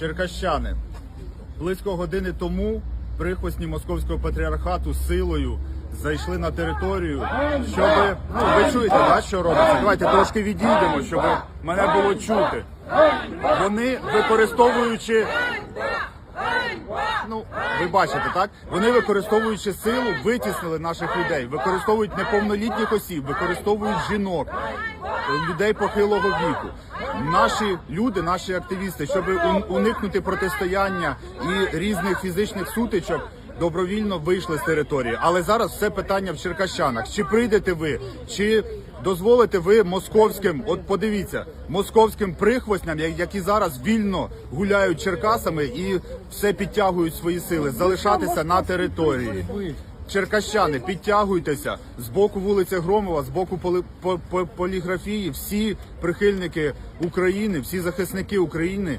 Черкащани, близько години тому прихвостні московського патріархату силою зайшли на територію, щоб ну ви чуєте, да, що робиться? Давайте трошки відійдемо, щоб мене було чути. Вони використовуючи. Ну, ви бачите, так? Вони використовуючи силу, витіснили наших людей, використовують неповнолітніх осіб, використовують жінок, людей похилого віку. Наші люди, наші активісти, щоб ун- уникнути протистояння і різних фізичних сутичок. Добровільно вийшли з території, але зараз все питання в Черкащанах. Чи прийдете ви, чи дозволите ви московським, от подивіться, московським прихвостням, які зараз вільно гуляють Черкасами і все підтягують свої сили, залишатися на території. Черкащани, підтягуйтеся з боку вулиці Громова, з боку поли- по- по- поліграфії. Всі прихильники України, всі захисники України